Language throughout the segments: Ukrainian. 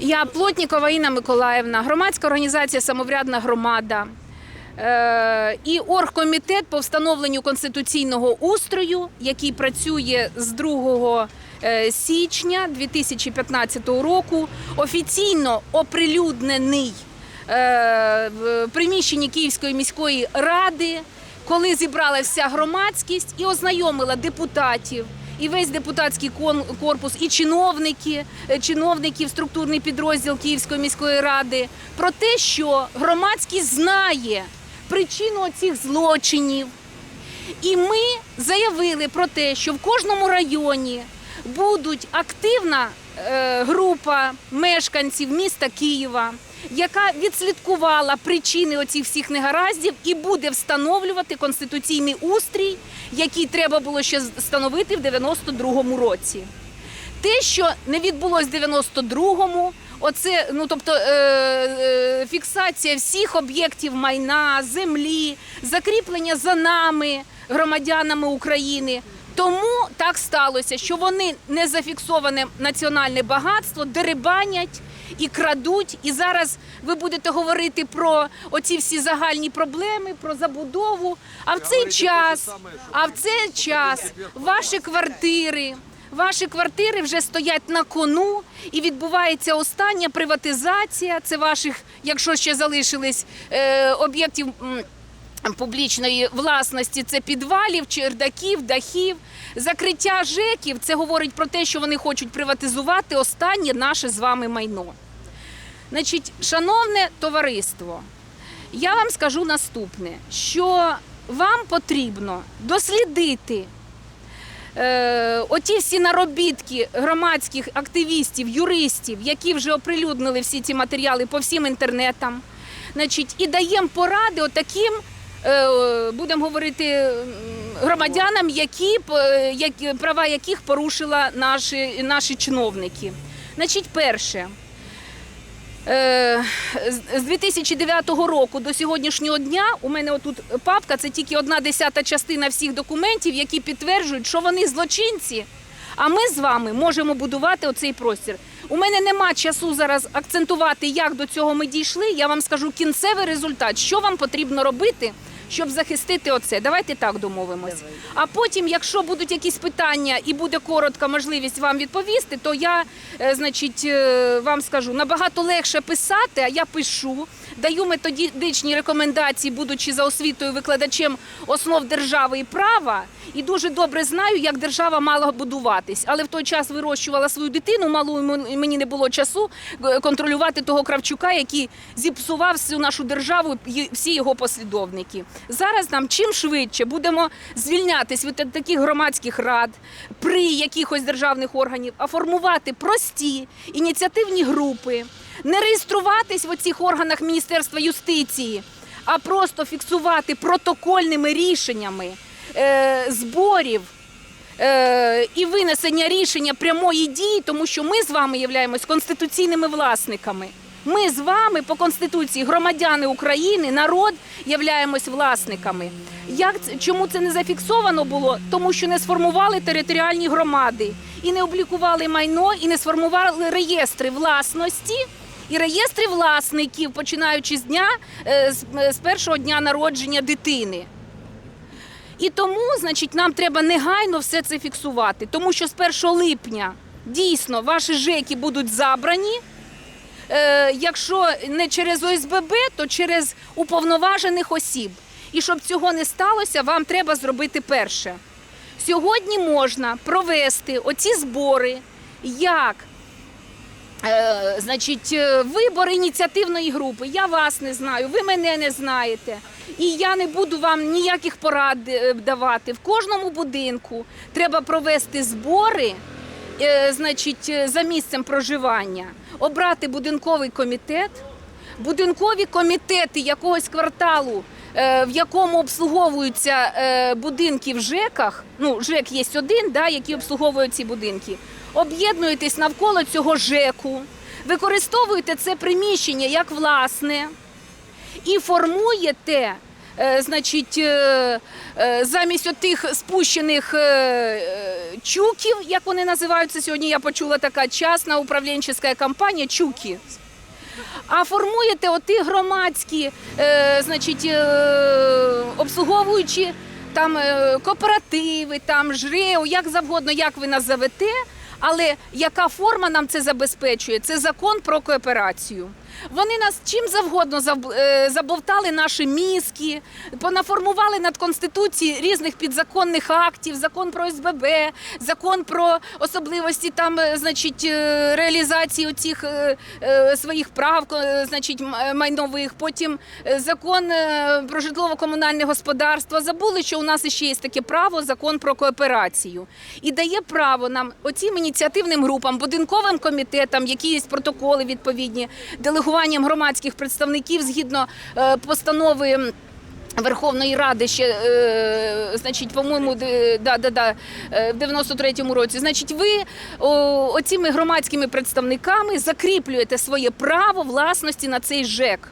Я Плотнікова Інна Миколаївна, громадська організація Самоврядна громада е, і оргкомітет по встановленню конституційного устрою, який працює з 2 е, січня 2015 року, офіційно оприлюднений е, в приміщенні Київської міської ради, коли зібрала вся громадськість і ознайомила депутатів. І весь депутатський корпус, і чиновники, е, чиновників, структурний підрозділ Київської міської ради про те, що громадськість знає причину цих злочинів. І ми заявили про те, що в кожному районі будуть активна група мешканців міста Києва, яка відслідкувала причини оцих всіх негараздів і буде встановлювати конституційний устрій, який треба було ще встановити в 92-му році. Те, що не відбулось в 92-му, оце, ну тобто е, е, фіксація всіх об'єктів майна, землі, закріплення за нами, громадянами України. Тому так сталося, що вони не зафіксоване національне багатство, дерибанять і крадуть. І зараз ви будете говорити про оці всі загальні проблеми, про забудову. А в цей час, а в цей час ваші квартири. Ваші квартири вже стоять на кону і відбувається остання приватизація. Це ваших, якщо ще залишились е, об'єктів публічної власності, це підвалів, чердаків, дахів. Закриття ЖЕКів це говорить про те, що вони хочуть приватизувати останнє наше з вами майно. Значить, шановне товариство, я вам скажу наступне: що вам потрібно дослідити е, оті всі наробітки громадських активістів, юристів, які вже оприлюднили всі ці матеріали по всім інтернетам. Значить, і даємо поради отаким, будемо говорити, громадянам, які, п- які, права яких порушила наші, наші чиновники. Значить, перше. Е, З 2009 року до сьогоднішнього дня у мене отут папка, це тільки одна десята частина всіх документів, які підтверджують, що вони злочинці. А ми з вами можемо будувати оцей простір. У мене нема часу зараз акцентувати, як до цього ми дійшли. Я вам скажу кінцевий результат, що вам потрібно робити, щоб захистити оце. Давайте так домовимось. А потім, якщо будуть якісь питання і буде коротка можливість вам відповісти, то я, е, значить, е, вам скажу набагато легше писати, а я пишу, даю методичні рекомендації, будучи за освітою викладачем основ держави і права, і дуже добре знаю, як держава мала будуватись. Але в той час вирощувала свою дитину, малу і мені не було часу е, контролювати того Кравчука, який зіпсував всю нашу державу і всі його послідовники. Зараз нам чим швидше будемо звільнятись від таких громадських рад при якихось державних органів, а формувати прості ініціативні групи, не реєструватись в оцих органах Міністерства юстиції, а просто фіксувати протокольними рішеннями е, зборів е, і винесення рішення прямої дії, тому що ми з вами являємось конституційними власниками. Ми з вами по конституції громадяни України, народ являємось власниками. Як чому це не зафіксовано було? Тому що не сформували територіальні громади і не облікували майно, і не сформували реєстри власності. І реєстри власників, починаючи з дня е, з- з першого дня народження дитини. І тому, значить, нам треба негайно все це фіксувати, тому що з 1 липня дійсно ваші ЖЕКи будуть забрані. Е, якщо не через ОСББ, то через уповноважених осіб. І щоб цього не сталося, вам треба зробити перше. Сьогодні можна провести оці збори як Е, значить, е, вибор ініціативної групи. Я вас не знаю, ви мене не знаєте. І я не буду вам ніяких порад е, давати. В кожному будинку треба провести збори, значить, за місцем проживання, обрати будинковий комітет, будинкові комітети якогось кварталу. В якому обслуговуються будинки в ЖЕКах, ну ЖЕК є один, да, який обслуговує ці будинки. Об'єднуєтесь навколо цього ЖЕКу, використовуєте це приміщення як власне і формуєте е, значить, е, е, замість отих спущених чуків, як вони називаються сьогодні, я почула така частна управлінча компанія чуки. А формуєте оті громадські, значить, обслуговуючі там кооперативи, там ЖРЕО, як завгодно, як ви назовете. Але яка форма нам це забезпечує? Це закон про кооперацію. Вони нас чим завгодно заб- е, наші мізки, понаформували над конституції різних підзаконних актів, закон про СББ, закон про особливості там, е, значить, е, реалізації оцих е, своїх прав, значить, майнових. Потім закон про житлово-комунальне господарство. Забули, що у нас ще є таке право, закон про кооперацію. І дає право нам оцим ініціативним групам, будинковим комітетам, які є протоколи відповідні, делегуванням громадських представників згідно е, постанови. Верховної Ради ще, е, значить, по-моєму, да, да, да, е, в 93-му році. Значить, ви о, оціми громадськими представниками закріплюєте своє право власності на цей ЖЕК.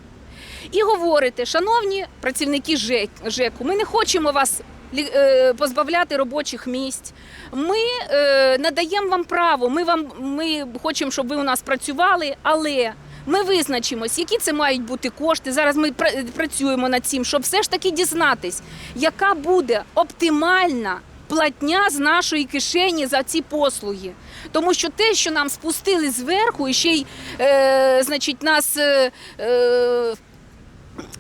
І говорите, шановні працівники ЖЕК, ЖЕКу, ми не хочемо вас е, позбавляти робочих місць. Ми е, надаємо вам право, ми, вам, ми хочемо, щоб ви у нас працювали, але ми визначимось, які це мають бути кошти. Зараз ми працюємо над цим, щоб все ж таки дізнатись, яка буде оптимальна платня з нашої кишені за ці послуги. Тому що те, що нам спустили зверху, і ще й е, значить, нас. Е, е,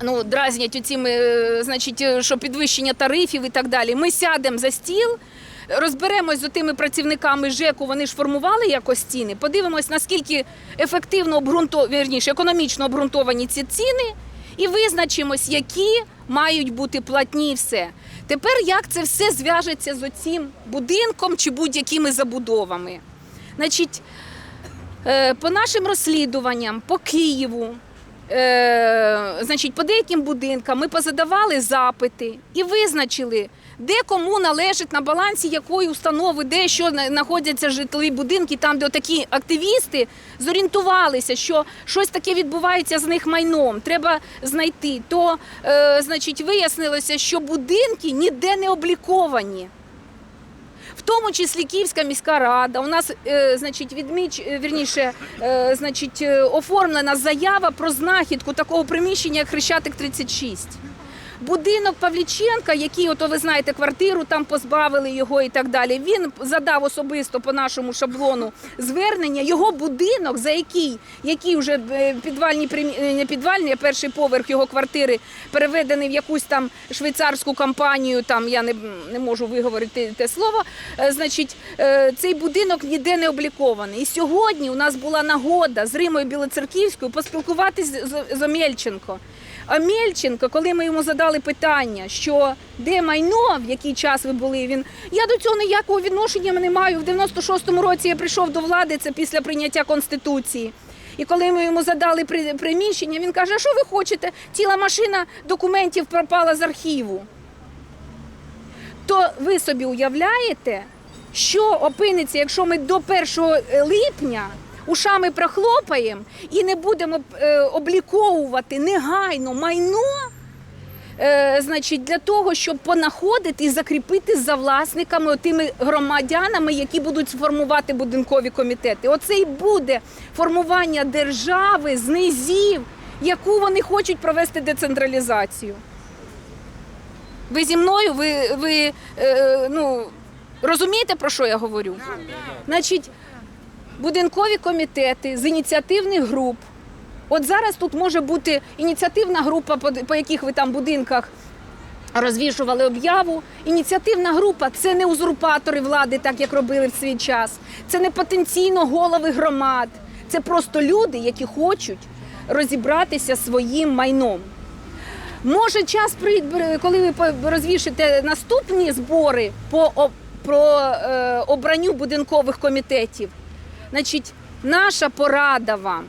Ну, дразнять оціми, е, значить, е, що підвищення тарифів і так далі. Ми сядемо за стіл, розберемось з тими працівниками ЖЕКу, вони ж формували якось ціни. Подивимось, наскільки ефективно обґрунто, вірніше, економічно обґрунтовані ці ціни, і визначимось, які мають бути платні все. Тепер як це все зв'яжеться з оцим будинком чи будь-якими забудовами? Значить, Е, По нашим розслідуванням по Києву, е, значить, по деяким будинкам ми позадавали запити і визначили, де кому належить на балансі якої установи, де що знаходяться житлові будинки, там, де такі активісти зорієнтувалися, що щось таке відбувається з них майном, треба знайти. То, е, значить, вияснилося, що будинки ніде не обліковані. В тому числі Київська міська рада. У нас, е, значить, відміч, е, вірніше, е, значить, е, оформлена заява про знахідку такого приміщення, як Хрещатик 36. Будинок Павліченка, який, ото ви знаєте, квартиру там позбавили його і так далі. Він задав особисто по нашому шаблону звернення. Його будинок, за який, який вже е, підвальні е, не підвальні, а перший поверх його квартири переведений в якусь там швейцарську компанію. Там я не, не можу виговорити те слово. Е, Значить, цей будинок ніде не облікований. І сьогодні у нас була нагода з Римою Білоцерківською поспілкуватися з, з Омельченко. А Мельченко, коли ми йому задали питання, що де майно, в який час ви були, він я до цього ніякого відношення не маю. В 96-му році я прийшов до влади, це після прийняття конституції. І коли ми йому задали при- приміщення, він каже: а що ви хочете? Ціла машина документів пропала з архіву. То ви собі уявляєте, що опиниться, якщо ми до 1 липня ушами прохлопаємо і не будемо е, обліковувати негайно майно, е, значить, для того, щоб понаходити і закріпити за власниками, тими громадянами, які будуть сформувати будинкові комітети. Оце і буде формування держави з низів, яку вони хочуть провести децентралізацію. Ви зі мною, ви, ви е, ну, розумієте, про що я говорю? Значить, будинкові комітети з ініціативних груп. От зараз тут може бути ініціативна група, по, яких ви там будинках розвішували об'яву. Ініціативна група це не узурпатори влади, так як робили в свій час. Це не потенційно голови громад. Це просто люди, які хочуть розібратися своїм майном. Може, час прийде, коли ви розвішите наступні збори по про е, обранню будинкових комітетів. Значить, наша порада вам,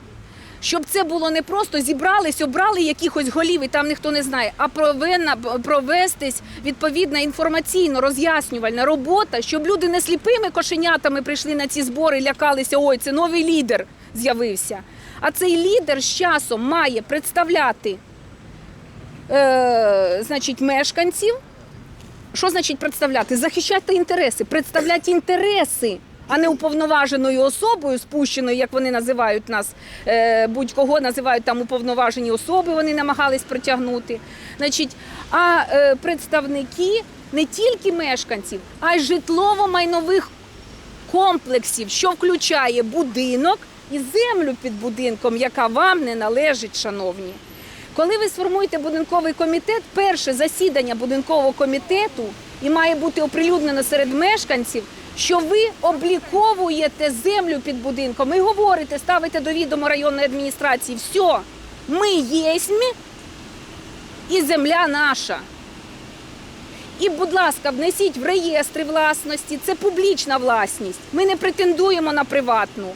щоб це було не просто зібрались, обрали якихось голів, і там ніхто не знає, а повинна провестись відповідна інформаційно роз'яснювальна робота, щоб люди не сліпими кошенятами прийшли на ці збори, лякалися. Ой, це новий лідер з'явився. А цей лідер з часом має представляти е, значить, мешканців. Що значить представляти? Захищати інтереси, представляти інтереси, а не уповноваженою особою, спущеною, як вони називають нас, е, будь-кого називають там уповноважені особи, вони намагались притягнути. Значить, а е, представники не тільки мешканців, а й житлово-майнових комплексів, що включає будинок і землю під будинком, яка вам не належить, шановні. Коли ви сформуєте будинковий комітет, перше засідання будинкового комітету і має бути оприлюднено серед мешканців, що ви обліковуєте землю під будинком і говорите, ставите до відома районної адміністрації, все, ми єсмь і земля наша. І, будь ласка, внесіть в реєстри власності. Це публічна власність. Ми не претендуємо на приватну.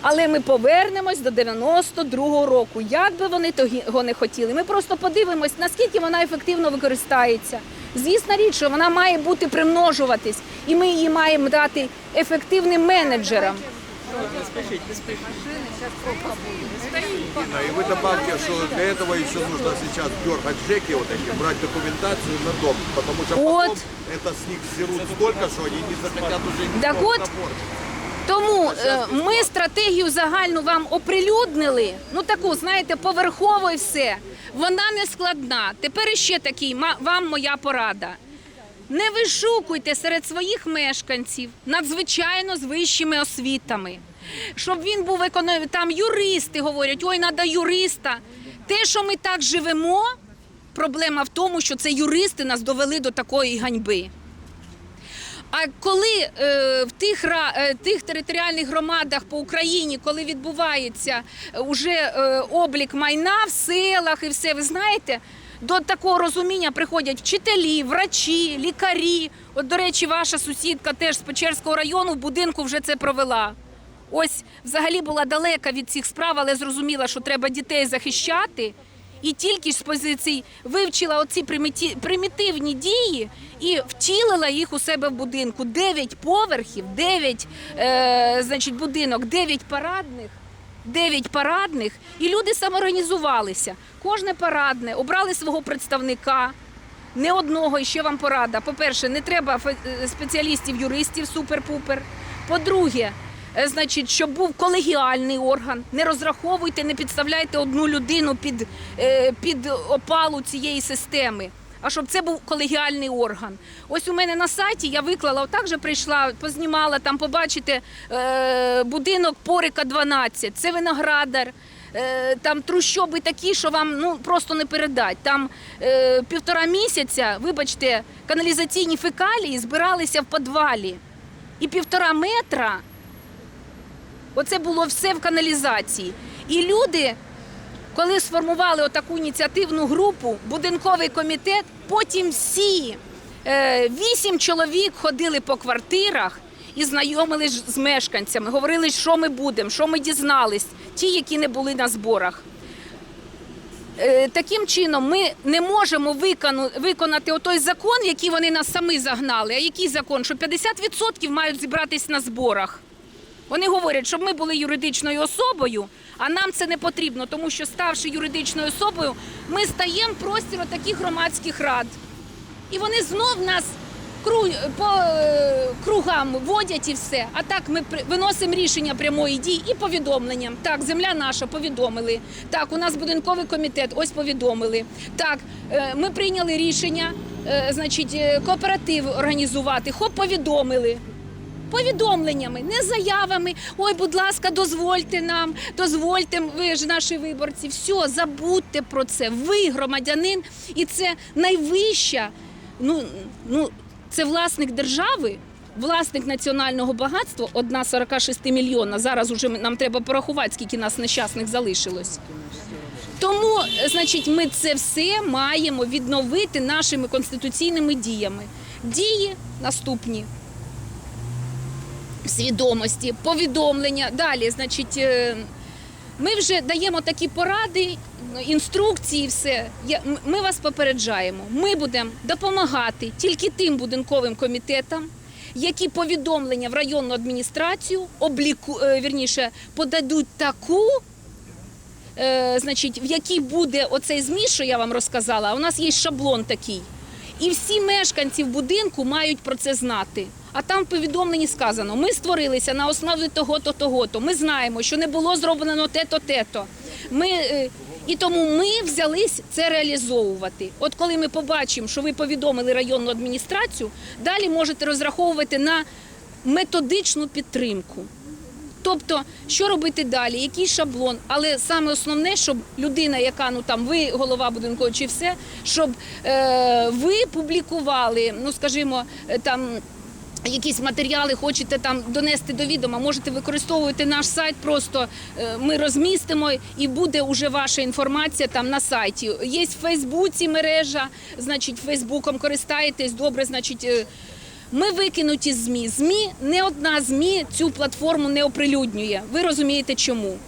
Але ми повернемось до 92-го року. Як би вони того не хотіли. Ми просто подивимось, наскільки вона ефективно використається. Звісна річ, що вона має бути примножуватись, і ми її маємо дати ефективним менеджерам. Ирина, и вы добавьте, что для этого еще нужно сейчас дергать Жеки вот эти, брать документацию на дом, потому что Вот. потом это с них зерут столько, что они не захотят уже ни Так вот, Тому е, ми стратегію загальну вам оприлюднили. Ну таку, знаєте, поверхово і все. Вона не складна. Тепер ще такий вам моя порада. Не вишукуйте серед своїх мешканців надзвичайно з вищими освітами. Щоб він був економ... там юристи говорять, ой, треба юриста. Те, що ми так живемо, проблема в тому, що це юристи нас довели до такої ганьби. А коли е, в тих, е, тих територіальних громадах по Україні, коли відбувається е, уже е, облік майна в селах і все, ви знаєте, до такого розуміння приходять вчителі, врачі, лікарі. От, до речі, ваша сусідка теж з Печерського району в будинку вже це провела. Ось взагалі була далека від цих справ, але зрозуміла, що треба дітей захищати. І тільки ж з позицій вивчила оці примітивні дії і втілила їх у себе в будинку. Дев'ять поверхів, дев'ять е, значить, будинок, дев'ять парадних. Дев'ять парадних, і люди самоорганізувалися. Кожне парадне обрали свого представника. Не одного і ще вам порада. По-перше, не треба е, спеціалістів-юристів супер-пупер. По-друге, значить, щоб був колегіальний орган. Не розраховуйте, не підставляйте одну людину під, е, під опалу цієї системи. А щоб це був колегіальний орган. Ось у мене на сайті я виклала, отак же прийшла, познімала там, побачите е, будинок Порика 12. Це виноградар. Е, Там трущоби такі, що вам ну просто не передать. Там е, півтора місяця, вибачте, каналізаційні фекалії збиралися в підвалі. І півтора метра оце було все в каналізації. І люди, коли сформували отаку ініціативну групу, будинковий комітет, потім всі е, вісім чоловік ходили по квартирах і знайомились з мешканцями, говорили, що ми будемо, що ми дізнались, ті, які не були на зборах. Е, Таким чином ми не можемо виконати той закон, який вони нас самі загнали. А який закон? Що 50% мають зібратись на зборах. Вони говорять, щоб ми були юридичною особою, а нам це не потрібно, тому що ставши юридичною особою, ми стаємо в простір таких громадських рад. І вони знов нас по е, кругам водять і все. А так ми виносимо рішення прямої дії і повідомленням. Так, земля наша повідомили. Так, у нас будинковий комітет, ось повідомили. Так, е, ми прийняли рішення, е, значить, кооператив організувати. Хоп, повідомили. Повідомленнями, не заявами. Ой, будь ласка, дозвольте нам, дозвольте, ви ж наші виборці. Все, забудьте про це. Ви громадянин, і це найвища. Ну, ну це власник держави, власник національного багатства, одна 46 мільйона. Зараз уже нам треба порахувати, скільки нас нещасних залишилось. Тому, значить, ми це все маємо відновити нашими конституційними діями. Дії наступні свідомості, повідомлення. Далі, значить, е, ми вже даємо такі поради, інструкції, все. Ми вас попереджаємо. Ми будемо допомагати тільки тим будинковим комітетам, які повідомлення в районну адміністрацію обліку, е, вірніше, подадуть таку е, значить, в якій буде оцей зміст, що я вам розказала, у нас є шаблон такий. І всі мешканці в будинку мають про це знати. А там в повідомленні сказано: ми створилися на основі того-то, того-то. Ми знаємо, що не було зроблено те-то, те-то. Ми, е, і тому ми взялись це реалізовувати. От коли ми побачимо, що ви повідомили районну адміністрацію, далі можете розраховувати на методичну підтримку. Тобто, що робити далі, який шаблон, але саме основне, щоб людина, яка ну там ви голова будинку чи все, щоб е, ви публікували, ну скажімо, е, там. Якісь матеріали хочете там донести до відома, можете використовувати наш сайт. Просто е, ми розмістимо і буде уже ваша інформація там на сайті. Є в Фейсбуці мережа, значить, Фейсбуком користаєтесь. Добре, значить, е, ми викинуті ЗМІ. ЗМІ не одна ЗМІ цю платформу не оприлюднює. Ви розумієте чому?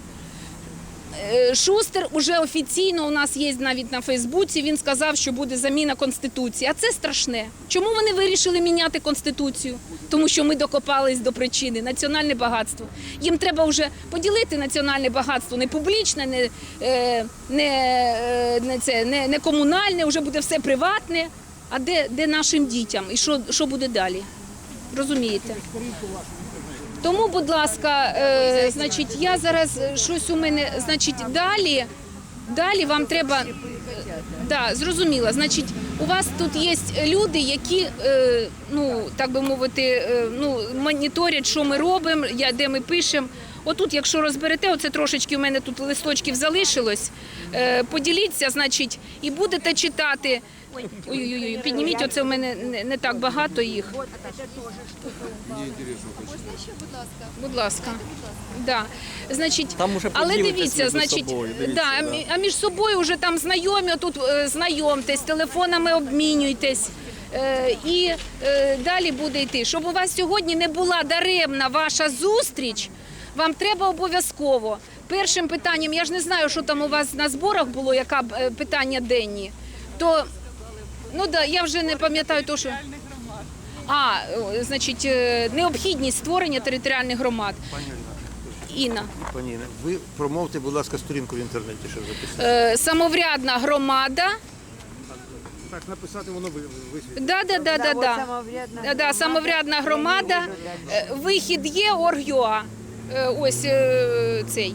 Е, Шустер уже офіційно у нас є навіть на Фейсбуці. Він сказав, що буде заміна конституції. А це страшне. Чому вони вирішили міняти конституцію? Тому що ми докопались до причини національне багатство. Їм треба вже поділити національне багатство не публічне, не, е, не, е, не, це, не, не комунальне, вже буде все приватне. А де, де нашим дітям? І що, що буде далі? Розумієте? Тому, будь ласка, е, значить, я зараз е, щось у мене, значить, далі, далі вам треба. е, Да, зрозуміло. Значить, у вас тут є люди, які, е, ну так би мовити, е, ну моніторять, що ми робимо, я, де ми пишемо. Отут, якщо розберете, оце трошечки у мене тут листочків залишилось. Е, поділіться, значить, і будете читати. Ой-ой-ой, підніміть, оце у мене не, не так багато їх. Будь ласка. Да. Значить, Там уже але поділитесь дивіться, між значить, собою, дивіться, да, да. а між собою вже там знайомі, тут е, знайомтесь, телефонами обмінюйтесь. Е, і е, далі буде йти. Щоб у вас сьогодні не була даремна ваша зустріч, вам треба обов'язково. Першим питанням, я ж не знаю, що там у вас на зборах було, яка б, е, питання денні, то ну да, я вже не пам'ятаю то, що. А, е, значить, е, необхідність створення територіальних громад. Інна. Пані Інно, ви промовте, будь ласка, сторінку в інтернеті, щоб записати. Е, самоврядна громада. Так, написати воно ви висвітлить. Да, да, да, да, да. Да, да, самоврядна громада. Вихід є Оргюа. Ось цей.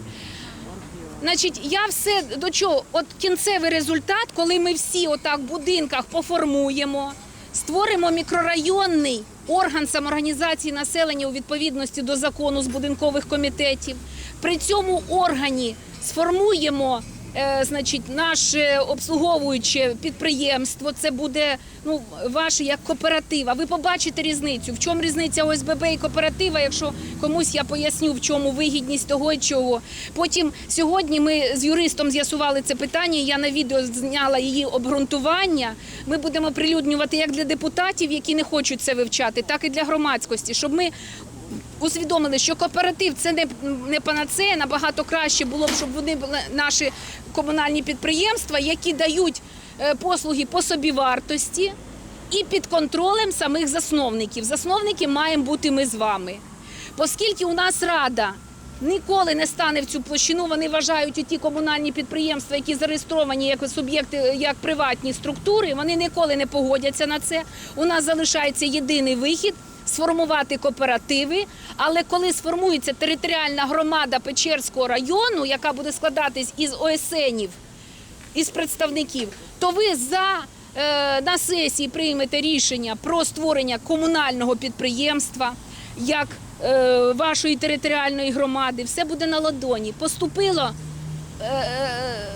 Значить, я все до чого? От кінцевий результат, коли ми всі отак в будинках поформуємо, створимо мікрорайонний орган самоорганізації населення у відповідності до закону з будинкових комітетів. При цьому органі сформуємо значить, наше обслуговуюче підприємство. Це буде ну, ваше як кооператив. А ви побачите різницю. В чому різниця ОСББ і кооператива, якщо комусь я поясню, в чому вигідність того і чого. Потім сьогодні ми з юристом з'ясували це питання. Я на відео зняла її обґрунтування. Ми будемо прилюднювати як для депутатів, які не хочуть це вивчати, так і для громадськості, щоб ми усвідомили, що кооператив це не, не панацея, набагато краще було б, щоб вони були наші комунальні підприємства, які дають е, послуги по собівартості і під контролем самих засновників. Засновники маємо бути ми з вами. Оскільки у нас рада ніколи не стане в цю площину, вони вважають ті комунальні підприємства, які зареєстровані як суб'єкти, як приватні структури, вони ніколи не погодяться на це. У нас залишається єдиний вихід. Сформувати кооперативи, але коли сформується територіальна громада Печерського району, яка буде складатись із ОСНів, із представників, то ви за е, на сесії приймете рішення про створення комунального підприємства як е, вашої територіальної громади. Все буде на ладоні. Поступило. Е, е,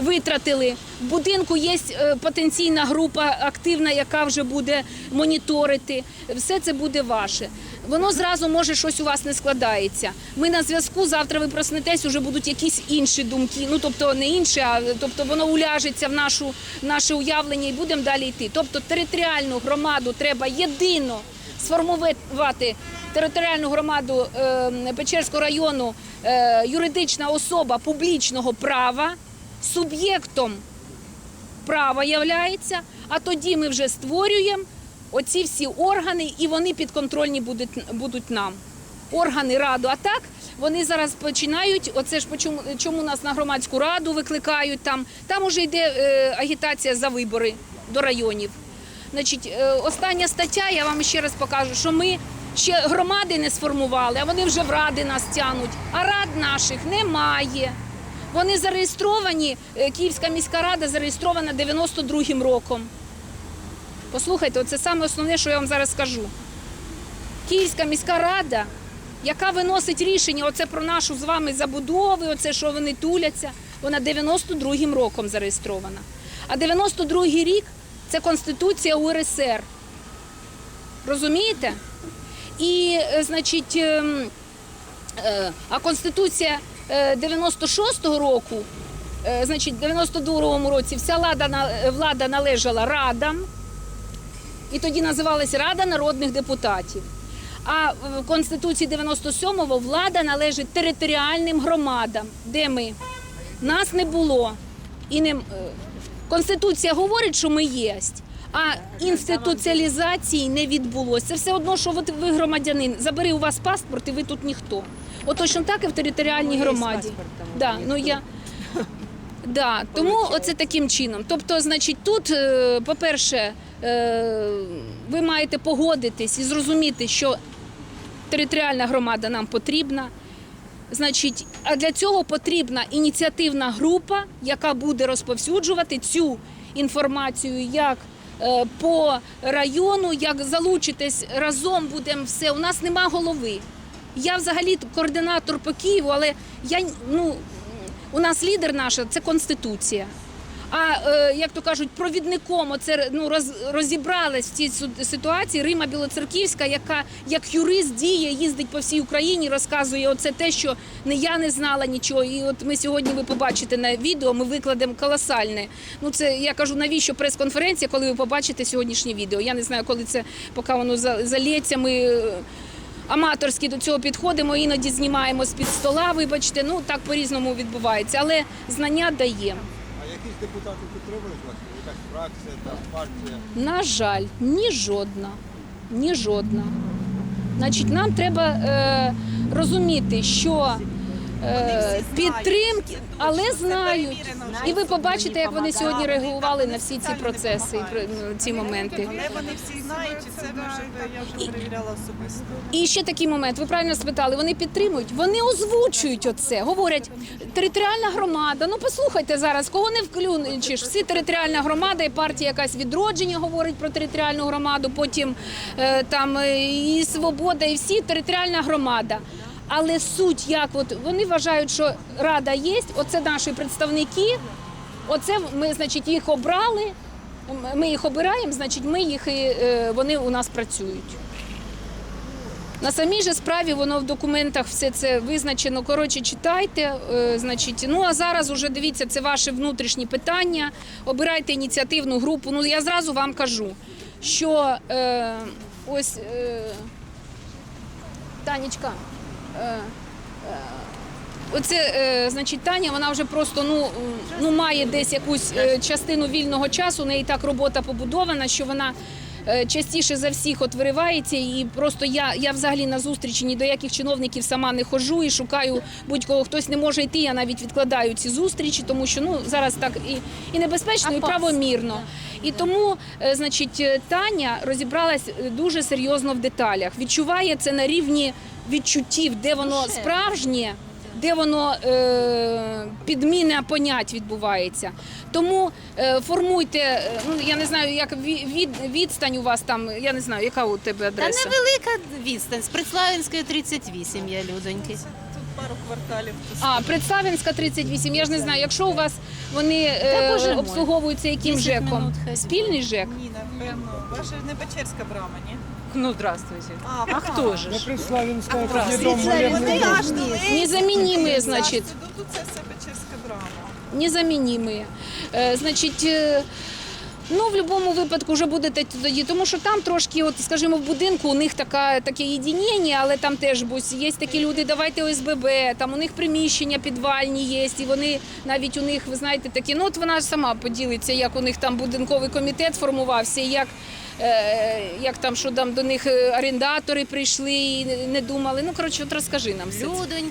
Витратили в будинку. Є е, потенційна група активна, яка вже буде моніторити. Все це буде ваше. Воно зразу може щось у вас не складається. Ми на зв'язку. Завтра ви проснетесь, уже будуть якісь інші думки. Ну тобто не інші, а тобто воно уляжеться в нашу наше уявлення і будемо далі йти. Тобто територіальну громаду треба єдино сформувати територіальну громаду е, Печерського району е, юридична особа публічного права суб'єктом права являється, а тоді ми вже створюємо оці всі органи, і вони підконтрольні будуть, будуть нам. Органи раду. А так Вони зараз починають. Оце ж почому чому нас на громадську раду викликають там. Там уже йде е, агітація за вибори до районів. Значить, е, остання стаття, я вам ще раз покажу, що ми ще громади не сформували, а вони вже в ради нас тянуть. А рад наших немає. Вони зареєстровані, е, Київська міська рада зареєстрована 92-м роком. Послухайте, це саме основне, що я вам зараз скажу. Київська міська рада, яка виносить рішення оце про нашу з вами забудови, оце що вони туляться, вона 92-м роком зареєстрована. А 92-й рік це Конституція УРСР. Розумієте? І, е, значить, ем, е, а Конституція 96-го року, е, значить, в 92-му році вся влада, влада належала радам, і тоді називалась Рада народних депутатів. А в Конституції 97-го влада належить територіальним громадам, де ми. Нас не було. І не, е, Конституція говорить, що ми єсть, а інституціалізації не відбулося. Це все одно, що ви громадянин, забери у вас паспорт, і ви тут ніхто. От точно так і в територіальній громаді. Да, ну я... Да, тому оце таким чином. Тобто, значить, тут, е, по-перше, е, ви маєте погодитись і зрозуміти, що територіальна громада нам потрібна. Значить, а для цього потрібна ініціативна група, яка буде розповсюджувати цю інформацію як е, по району, як залучитись разом будемо все. У нас нема голови. Я взагалі координатор по Києву, але я ну у нас лідер наша це конституція. А е, як то кажуть, провідником оце ну роз, розібралась в цій ситуації Рима Білоцерківська, яка як юрист діє, їздить по всій Україні, розказує оце те, що не я не знала нічого. І от ми сьогодні ви побачите на відео, ми викладемо колосальне. Ну це я кажу, навіщо прес-конференція, коли ви побачите сьогоднішнє відео? Я не знаю, коли це поки воно за- залється. Ми аматорськи до цього підходимо, іноді знімаємо з під стола. Вибачте, ну так по-різному відбувається, але знання дає. А якісь депутати підтримують вас? Якась фракція, та партія? На жаль, ні жодна. Ні жодна. Значить, нам треба е, розуміти, що підтримки, але знають. І ви побачите, як вони сьогодні реагували на всі ці процеси, і ці моменти. Але вони всі знають, і це ми вже я вже перевіряла особисто. І ще такий момент. Ви правильно спитали. Вони підтримують, вони озвучують оце. Говорять, територіальна громада. Ну послухайте зараз, кого не вклюнеш. Всі територіальна громада і партія якась відродження говорить про територіальну громаду. Потім е, там е, і свобода, і всі територіальна громада. Але суть, як от вони вважають, що рада є, оце наші представники. Оце ми, значить, їх обрали. Ми їх обираємо, значить, ми їх і е, вони у нас працюють. На самій же справі воно в документах все це визначено. Коротше, читайте. е, значить, ну а зараз уже дивіться, це ваші внутрішні питання. Обирайте ініціативну групу. Ну я зразу вам кажу, що е, ось е, Танечка. Е, е, Оце, е, значить, Таня, вона вже просто ну, ну має десь якусь частину вільного часу. У неї так робота побудована, що вона частіше за всіх от виривається. І просто я, я взагалі на зустрічі ні до яких чиновників сама не ходжу і шукаю будь-кого. Хтось не може йти. Я навіть відкладаю ці зустрічі, тому що ну зараз так і, і небезпечно, і правомірно. І тому, значить, Таня розібралась дуже серйозно в деталях. Відчуває це на рівні відчуттів, де воно справжнє де воно е, підміна понять відбувається. Тому е, формуйте, е, ну я не знаю, як ві- від, відстань у вас там, я не знаю, яка у тебе Та адреса. невелика відстань. З Предславінської 38 я людоньки. Тут пару кварталів. А, Предславінська 38, я ж не знаю, якщо у вас вони Та, е, мой. обслуговуються яким 10 ЖЕКом? минут ходьби. Спільний ЖЕК? Ні, напевно. Ваша не Печерська брама, ні? Ну, здравствуйте. А, А кто же? ж? Предславинская, Вони аж аж значить. Тут це все Печерська брама. незамінімі. Е, значить, е, ну в будь-якому випадку вже будете тоді, тому що там трошки, от скажімо, в будинку у них така таке єдинення, але там теж бус, є такі люди, давайте ОСББ, там у них приміщення підвальні є, і вони навіть у них, ви знаєте, такі. Ну от вона ж сама поділиться, як у них там будинковий комітет формувався, і як. Е, Як там, що там до них е, орендатори прийшли і не думали. Ну коротше, от розкажи нам все